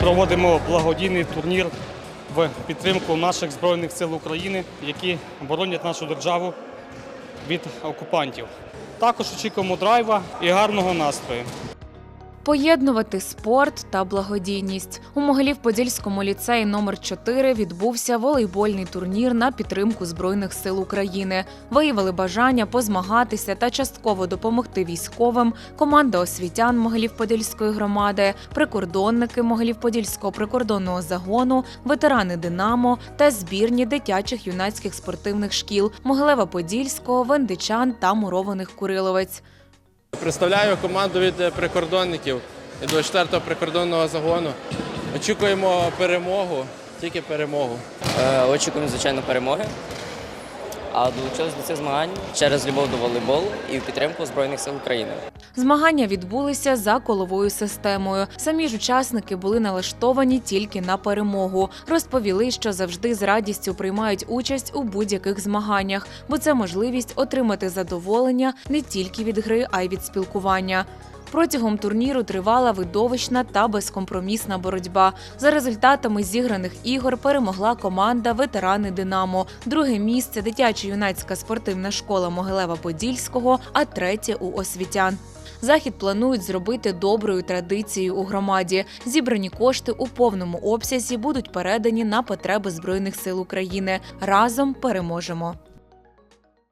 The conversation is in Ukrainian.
проводимо благодійний турнір в підтримку наших Збройних сил України, які боронять нашу державу від окупантів. Також очікуємо драйва і гарного настрою. Поєднувати спорт та благодійність у Могилів-Подільському ліцеї номер 4 відбувся волейбольний турнір на підтримку збройних сил України. Виявили бажання позмагатися та частково допомогти військовим. Команда освітян Могилів-Подільської громади, прикордонники Могилів-Подільського прикордонного загону, ветерани Динамо та збірні дитячих юнацьких спортивних шкіл Могилева-Подільського, Вендичан та Мурованих Куриловець. Представляю команду від прикордонників від 24-го прикордонного загону. Очікуємо перемогу, тільки перемогу. Е, Очікуємо, звичайно, перемоги. А долучились до цих змагань через любов до волейболу і в підтримку Збройних сил України. Змагання відбулися за коловою системою. Самі ж учасники були налаштовані тільки на перемогу. Розповіли, що завжди з радістю приймають участь у будь-яких змаганнях, бо це можливість отримати задоволення не тільки від гри, а й від спілкування. Протягом турніру тривала видовищна та безкомпромісна боротьба. За результатами зіграних ігор перемогла команда ветерани Динамо. Друге місце дитячо-юнацька спортивна школа Могилева-Подільського, а третє у освітян. Захід планують зробити доброю традицією у громаді. Зібрані кошти у повному обсязі будуть передані на потреби Збройних сил України. Разом переможемо.